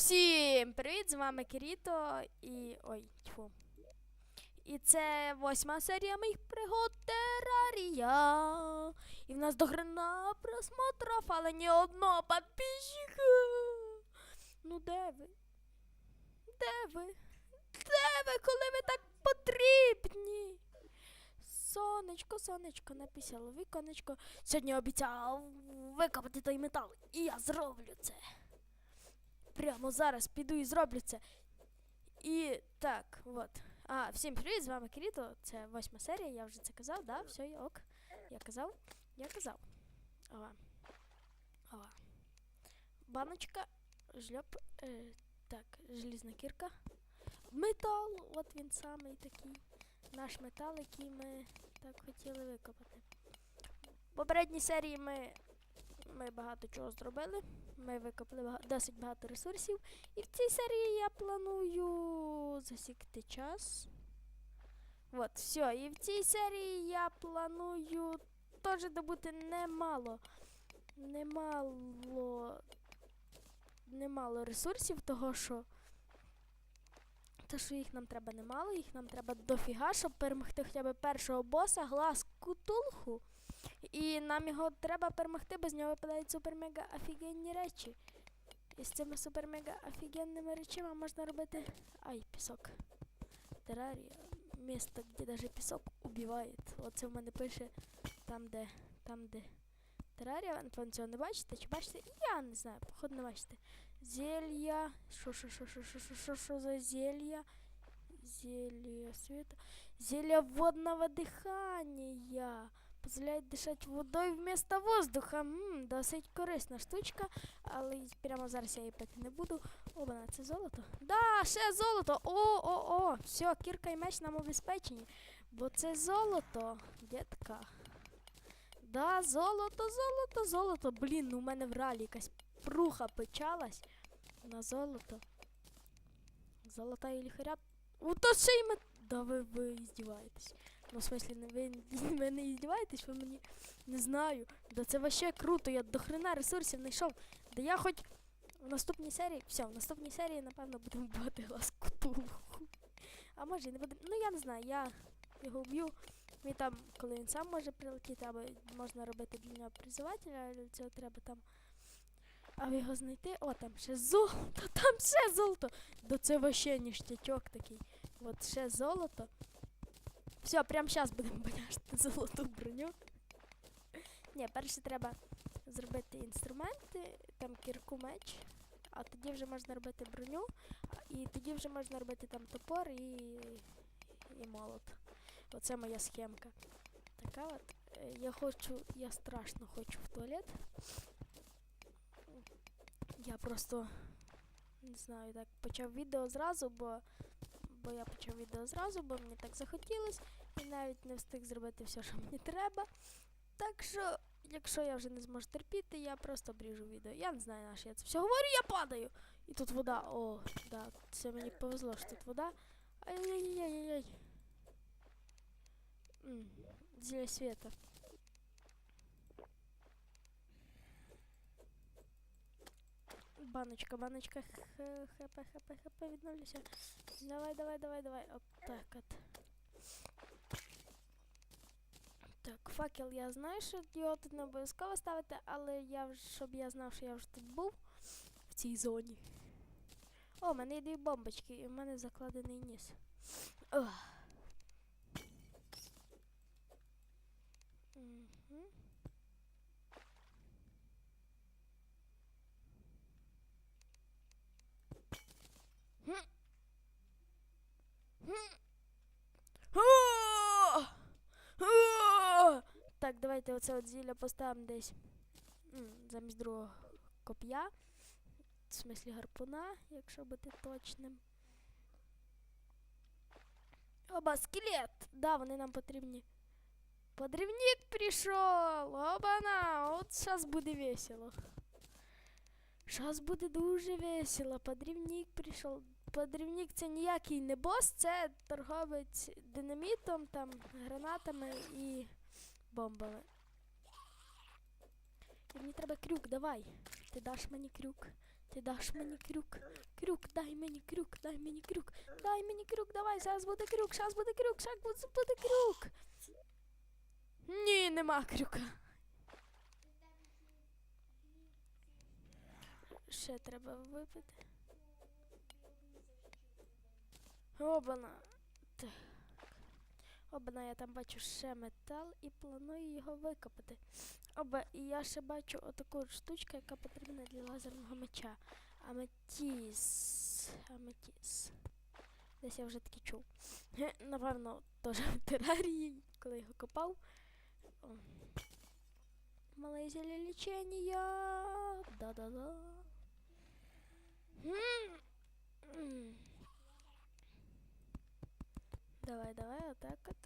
Всім привіт! З вами Кіріто і. ой, тьфу. І це восьма серія моїх пригод Терарія. І в нас до хрена просмотров, але ні одного підписчика. Ну де ви? Де ви? Де ви, коли ви так потрібні? Сонечко, сонечко, написало віконечко. Сьогодні обіцяв викопати той метал. І я зроблю це. Прямо зараз піду і зроблю це. І так, от. А, всім привіт, з вами Кіріто. Це восьма серія, я вже це казав, да? Все, я ок. Я казав, я казав. Ова. Ова. Баночка, жльоп. Е, так, желізна кірка. Метал, от він самий такий. Наш метал, який ми так хотіли викопати. В попередній серії ми, ми багато чого зробили. Ми викопали досить багато ресурсів. І в цій серії я планую засікти час. От, все. І в цій серії я планую теж добути немало. Немало. Немало ресурсів, того що. Те, що їх нам треба немало, їх нам треба дофіга, щоб перемогти хоча б першого боса, глаз кутулху. І нам його треба перемогти, без нього випадають супер-мега офігенні речі. І з цими супер-мега офігенними речами можна робити. Ай, пісок. Терарія. Місто, де даже пісок убиває. Оце в мене пише там, де. Там, де. Терарія, ви цього не бачите? Чи бачите? Я не знаю, походу не бачите. Зелья. Що, що, що, що, що, що, що, що за зелья? Зелье света. Зелье водного дыхания. Позволяет дышать водой вместо воздуха. Ммм, досить корисна штучка, але прямо зараз я її пити не буду. Оба, це золото. Да, ще золото. О, о, о. Все, кірка і меч нам обезпечені. Бо це золото, дітка. Да, золото, золото, золото. Блін, ну у мене в ралі якась пруха печалась на золото. Золота і ліхаря. Ото ще й ми... Да ви, ви іздіваєтесь. Ну, в смысле, не ви, ви не іздіваєтесь, ви мені не знаю. Да це вообще круто, я до хрена ресурсів знайшов. Да я хоч в наступній серії, все, в наступній серії, напевно, будемо вбивати глаз кутулху. А може і не будемо. Ну я не знаю, я його вб'ю. Він там, коли він сам може прилетіти, або можна робити для нього призивателя, але цього треба там. А його знайти. О, там ще золото, там ще золото. Да це вообще ніштячок такий. От ще золото. Все, прямо зараз будемо баняшити золоту броню. Ні, перше треба зробити інструменти, там кірку меч, а тоді вже можна робити броню, і тоді вже можна робити там топор і, і молот. Оце моя схемка. Така от. Е, Я хочу, я страшно хочу в туалет. Я просто не знаю, так почав відео зразу, бо, бо я почав відео зразу, бо мені так захотілось, і навіть не встиг зробити все, що мені треба. Так що, якщо я вже не зможу терпіти, я просто обріжу відео. Я не знаю, на що я це все говорю, я падаю. І тут вода. О, да, це мені повезло, що тут вода. Ай-яй-яй-яй-яй. М, Зілля Баночка, баночка, хп, хп, хп, відновлюся. Давай, давай, давай, давай. От так от. Так, факел я знаю, що його тут не обов'язково ставити, але я вже, щоб я знав, що я вже тут був в цій зоні. О, в мене є дві бомбочки, і в мене закладений ніс. Ох. Мгм. Хм. Хм. А! А! Так, давайте оце от зілля поставимо десь замість другого коп'я. В смислі гарпуна, якщо бути точним. Оба, скелет! Да, вони нам потрібні. Подрівник прийшов! Оба-на! От зараз буде весело. Зараз буде дуже весело. Подрівник прийшов. Подрівник це ніякий не бос, це торговець динамітом, там, гранатами і бомбами. І мені треба крюк, давай. Ти даш мені крюк. Ти даш мені крюк. Крюк, дай мені крюк, дай мені крюк, дай мені крюк, давай, зараз буде крюк, зараз буде крюк, зараз буде крюк. Ні, нема крюка. Ще треба випити. Обана. Так. Обана, я там бачу ще метал і планую його викопати. Оба, і я ще бачу отаку штучку, яка потрібна для лазерного меча. Аметіс. Аметіс. Десь я вже таки чув. Напевно, теж в терарії, коли його копав. О. Мале зілля лічення. Да-да-да. Давай, давай, отак от.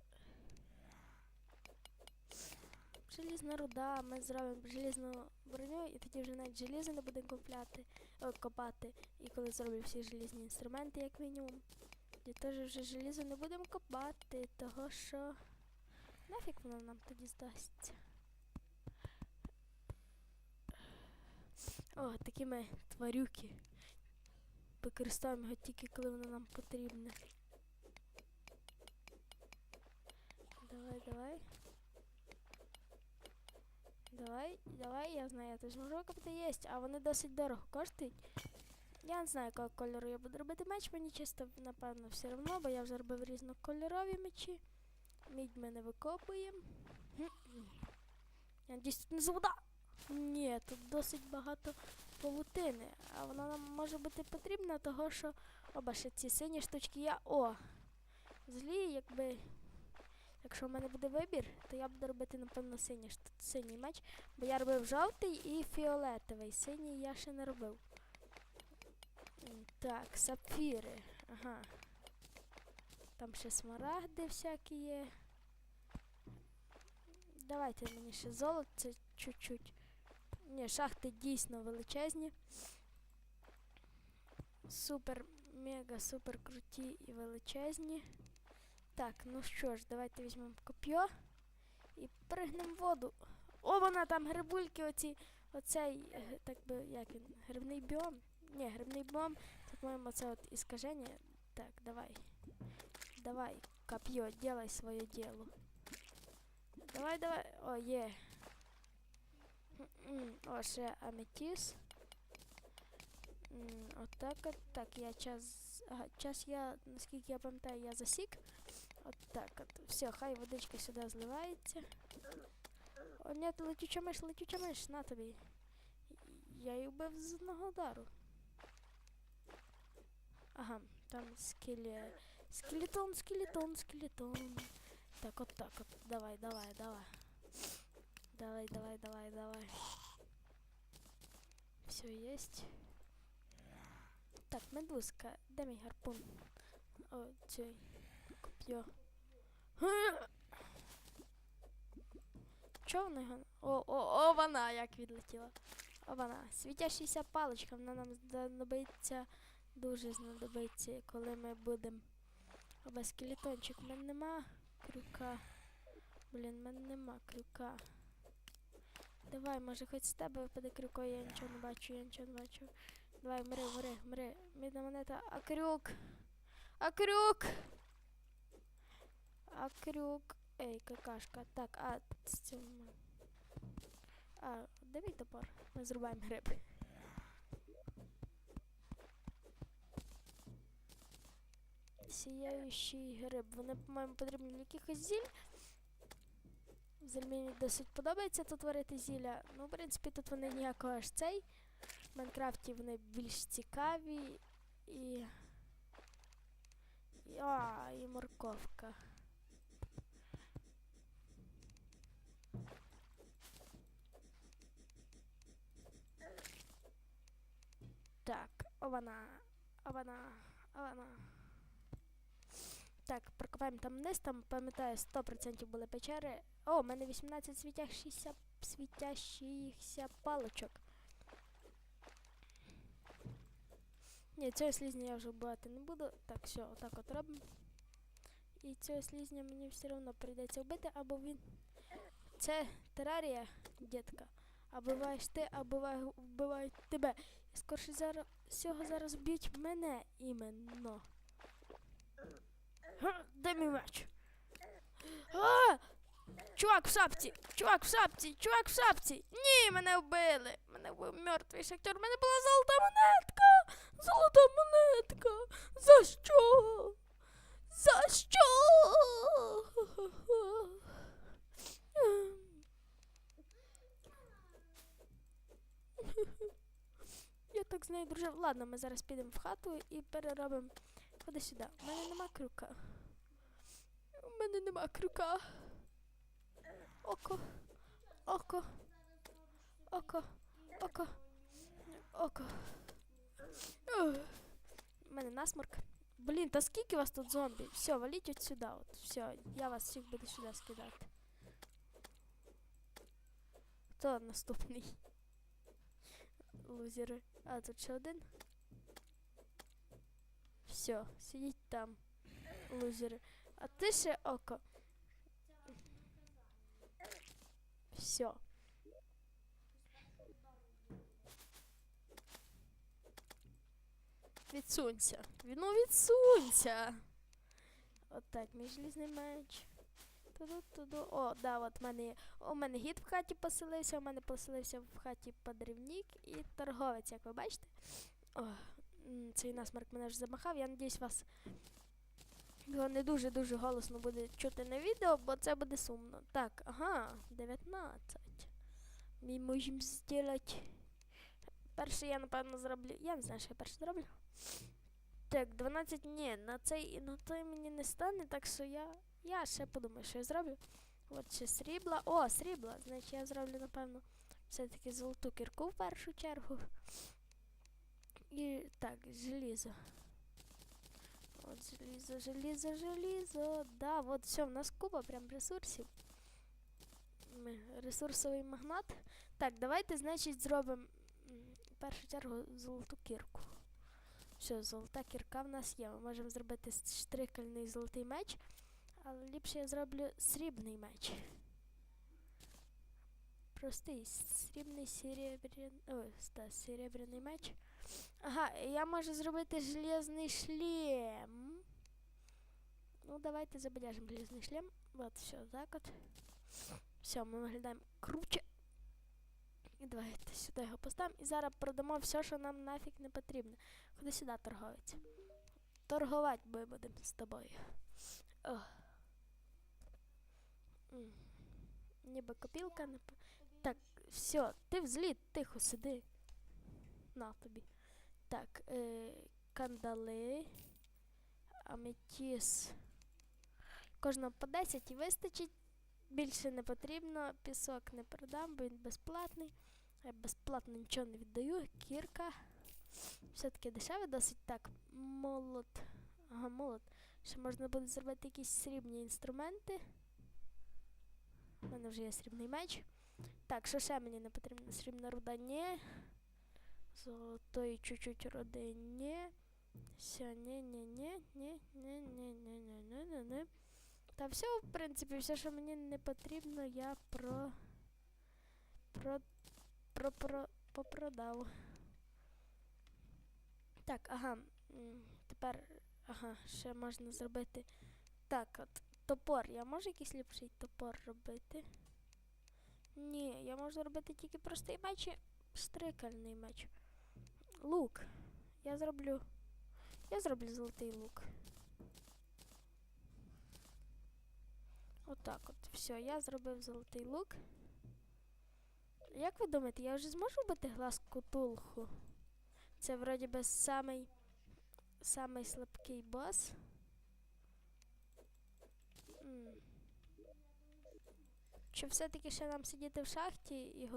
Желізна руда, ми зробимо желізну броню, і тоді вже навіть желізо не будемо купляти, о, копати. І коли зроблю всі желізні інструменти, як мінімум. І теж вже желізо не будемо копати, того що нафіг воно нам тоді здасться. О, такі ми тварюки. Використовуємо його тільки коли воно нам потрібне. Давай, давай. Давай, давай, я знаю, я теж можу викопати єсть, а вони досить дорого коштують. Я не знаю, якого кольору я буду робити меч, мені чисто, напевно, все одно, бо я вже робив різнокольорові мечі. Мідь ми не викопуємо. Я надіюсь, тут не вода. Ні, тут досить багато павутини, а вона нам може бути потрібна, того що оба ще ці сині штучки я. О! Злі, якби. Якщо в мене буде вибір, то я буду робити, напевно, синій, синій меч, бо я робив жовтий і фіолетовий. Синій я ще не робив. Так, сапфіри. Ага. Там ще смарагди всякі є. Давайте мені ще золоце чуть-чуть. Ні, шахти дійсно величезні. Супер, мега, супер круті і величезні. Так, ну що ж, давайте візьмемо коп'є і пригнемо в воду. О, вона там грибульки, оці, оцей, е, так би, як він, грибний біом? Ні, грибний біом, це, по-моєму, це от іскаження. Так, давай. Давай, коп'є, делай своє діло. Давай, давай. О, є. О, ще аметіс. Отак от. Так, я час. Ага, час я, наскільки я пам'ятаю, я засік. От так от. Все, хай водичка сюди зливається. О, ні, летюча миш, летюча миш, на тобі. Я її вбив з одного удару. Ага, там скеле... Скелетон, скелетон, скелетон. Так, от так от. Давай, давай, давай. Давай, давай, давай, давай. Все есть. Так, медузка, де мій гарпун? О, цей коп'є. Чого вона? О, о, о, вона як відлетіла. О, вона. Світящийся паличка, вона нам знадобиться, дуже знадобиться, коли ми будемо. Оба скелетончик, в мене нема крюка. Блін, в мене нема крюка. Давай, може хоч з тебе випаде крюко, я нічого не бачу, я нічого не бачу. Давай, мри, мри, мри. Мідна монета, а крюк. А крюк. А крюк. Ей, какашка. Так, а. А, де топор? Ми зрубаємо гриб. Сіяючий гриб. Вони, по-моєму, потрібні якихось зіль. Взагалі мені досить подобається тут варити зілля. Ну, в принципі, тут вони ніякого аж цей. В Майнкрафті вони більш цікаві і. і а, і морковка. Так, ована, ована, ована. Так, прокопаємо там вниз, там, пам'ятаю, 100% були печери. О, у мене 18 світящихся, світящихся палочок. Ні, цього слізня я вже вбивати не буду. Так, все, отак от робимо. І цього слізня мені все одно прийдеться вбити, або він. Це терарія, дітка. А буваєш ти, а вбивають тебе. І скорше зараз всього зараз вб'ють мене іменно. Де мій меч? А! Чувак в шапці! Чувак в шапці! Чувак в шапці! Ні, мене вбили! Мене вбив мертвий шахтер. Мене була золота монетка! Золота монетка! За що? За що? Я так з нею дружив. Ладно, ми зараз підемо в хату і переробимо. Ходи сюди. У мене нема крюка. У мене нема крюка. Око. Око. Око. Око. Око. Ух. У мене насморк. Блін, та скільки вас тут зомбі? Все, валіть от сюди. От. Все, я вас всіх буду сюди скидати. Хто наступний? Лузери. А, тут ще один. Все, сидіть там. Лузери. А ти ще око. Все. Відсунься. Ну відсунься. Отак, мій желізний меч. О, да, от мене. У мене гід в хаті поселився, у мене поселився в хаті подрівник і торговець, як ви бачите. О, цей насмарк мене вже замахав. Я надіюсь, вас його не дуже-дуже голосно буде чути на відео, бо це буде сумно. Так, ага, 19. Ми можемо зробити. Перше я, напевно, зроблю. Я не знаю, що я перше зроблю. Так, 12 ні, на цей на той мені не стане, так що я. Я ще подумаю, що я зроблю. От ще срібла. О, срібла. Значить я зроблю, напевно, все-таки золоту кірку в першу чергу. І так, желізо. От желізо, желізо, желізо. Да, от все, в нас купа прям ресурсів. Ресурсовий магнат. Так, давайте, значить, зробимо в першу чергу золоту кірку. Все, золота кірка в нас є. Ми можемо зробити штрикельний золотий меч, але ліпше я зроблю срібний меч. Простий срібний серебряний. Ой, та, серебряний меч. Ага, я можу зробити железний шлем. Ну, давайте забудемо железний шлем. От, все, так от. Все, ми виглядаємо круче. І давайте сюди його поставимо. І зараз продамо все, що нам нафіг не потрібно. Ходи сюди, торговець. Торгувати ми будемо з тобою. Ох. Ніби копілка не. Так, все, ти взліт, тихо сиди. На тобі. Так, е, кандали. Аметіс. Кожного по 10 і вистачить. Більше не потрібно. Пісок не продам, бо він безплатний. Я безплатно нічого не віддаю. Кірка. Все-таки дешеве досить так. Молот. Ага, молот. Ще можна буде зробити якісь срібні інструменти. У мене вже є срібний меч. Так, що ще мені не потрібно? Срібна руда ні. Золотої чуть-чуть руди ні. Все, ні, ні, ні, ні, ні, ні, ні, ні, ні, ні, ні. Та все, в принципі, все, що мені не потрібно, я про. Про. Про. про попродав. Так, ага. Тепер. Ага, ще можна зробити. Так, от. Топор. Я можу якийсь ліпший топор робити? Ні, я можу робити тільки простий меч і штрикальний меч. Лук. Я зроблю. Я зроблю золотий лук. Отак от. Все, я зробив золотий лук. Як ви думаєте, я вже зможу робити глаз кутулху? Це вроді би самий, самий слабкий бос. М. Чи все-таки ще нам сидіти в шахті і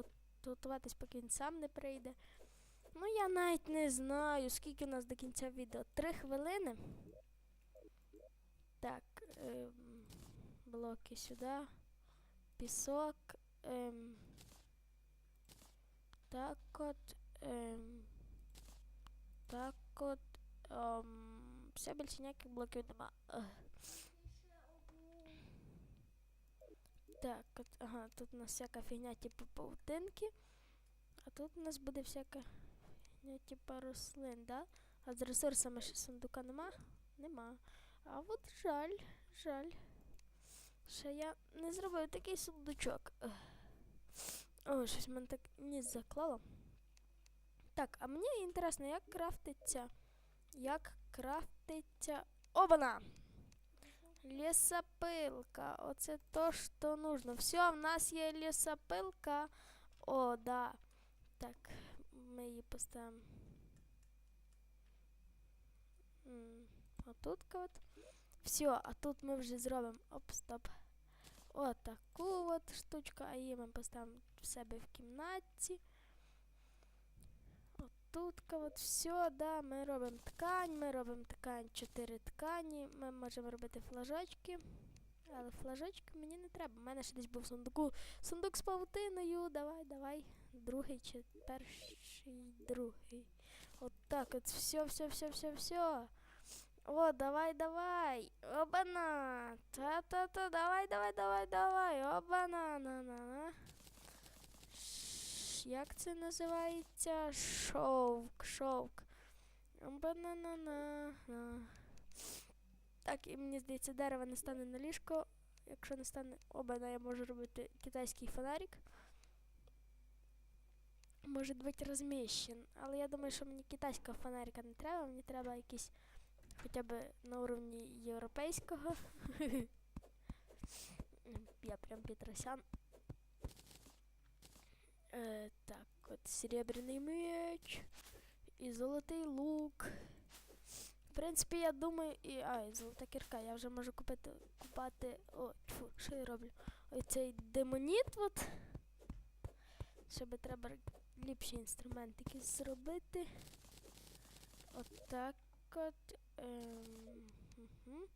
готуватись, поки він сам не прийде? Ну, я навіть не знаю, скільки у нас до кінця відео. Три хвилини. Так, ем, блоки сюди. Пісок. Ем, так от. Ем, так от. Ем, все більше ніяких блоків нема. Так, от, ага, тут у нас всяка фігня, типу паутинки. а тут у нас буде всяка фігня, типа рослин, да? А з ресурсами ще сундука нема? Нема. А от жаль, жаль. Що я не зробив такий сундучок. О, щось мене так ніс заклало. Так, а мені інтересно, як крафтиться. Як крафтиться. Обана! Лісопилка. Оце то, що нужно. Все, в нас є лісопилка. О, да. Так, ми її поставимо. М, Отут от. Все, а тут ми вже зробимо. Оп, стоп. Отаку от штучку, а її ми поставимо в себе в кімнаті. Отут от все, да, ми робимо ткань, ми робимо ткань, чотири ткані. Ми можемо робити флажочки. Але флажочки мені не треба. У мене ще десь був сундуку. Сундук з павутиною. Давай, давай. Другий чи перший, другий. От так от. Все, все, все, все, все. О, давай, давай. Обана. Та-та-та, давай, давай, давай, давай. Обана. На, на. Як це називається? Шовк, шовк. Обана, на, на, на. Так, і мені здається, дерево не стане на ліжко. Якщо не стане обана, я можу робити китайський фонарик. Може бути розміщен. Але я думаю, що мені китайського фонарика не треба, мені треба якийсь хоча б на уровні європейського. я прям Петросян. Е, так, от серебряний меч і золотий лук. В принципі, я думаю, і. А, і золота кірка. Я вже можу купити купати. О, тьфу, що я роблю? Ой цей демоніт от. Щоб треба ліпші інструментики зробити. Отак от. Ем, угу.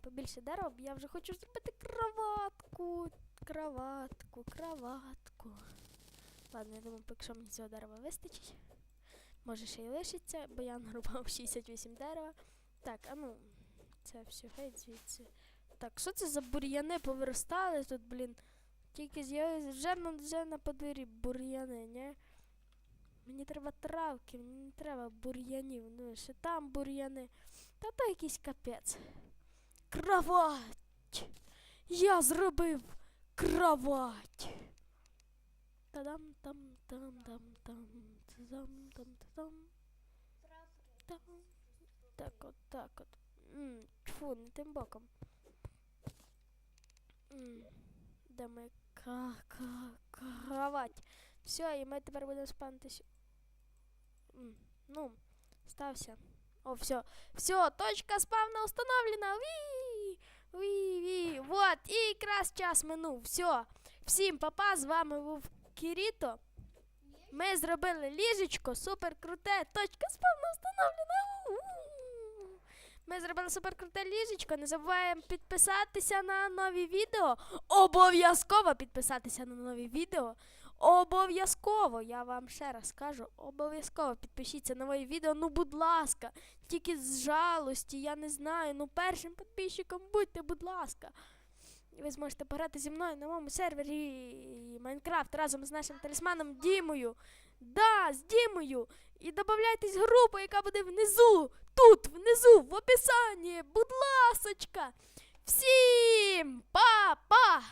Побільше дерева, я вже хочу зробити кроватку. Кроватку, кроватку. Ладно, я думаю, поки що мені цього дерева вистачить. Може ще й лишиться, бо я нарубав 68 дерева. Так, а ну, це все геть звідси. Так, що це за бур'яни повиростали тут, блін? Тільки з'явилися вже, вже на подвір'ї бур'яни, ні? Мені треба травки, мені не треба бур'янів. Ну, ще там бур'яни. Та то якийсь капець. Кровать! Я зробив кровать! Та-дам, там, там, там, там, там, там, там. Там. Так от, так от. Тьфу, не тим боком. Де ми кровать. Все, і ми тепер будемо спантись. Ну, стався. О, все. Все, точка спавна установлена. Ві! Ві-ві. Вот, і якраз час минув. Все. Всім папа, з вами був Кіріто. Ми зробили ліжечко, супер круте. Точка спавна встановлена. Ми зробили супер круте ліжечко. Не забуваємо підписатися на нові відео. Обов'язково підписатися на нові відео. Обов'язково, я вам ще раз кажу, обов'язково підпишіться на моє відео. Ну, будь ласка, тільки з жалості, я не знаю. Ну, першим підписчиком будьте, будь ласка. Ви зможете пограти зі мною на моєму сервері Майнкрафт разом з нашим талісманом Дімою. Да, з Дімою. І додавайтесь в групу, яка буде внизу, тут, внизу, в описанні. Будь ласочка. Всім па-па!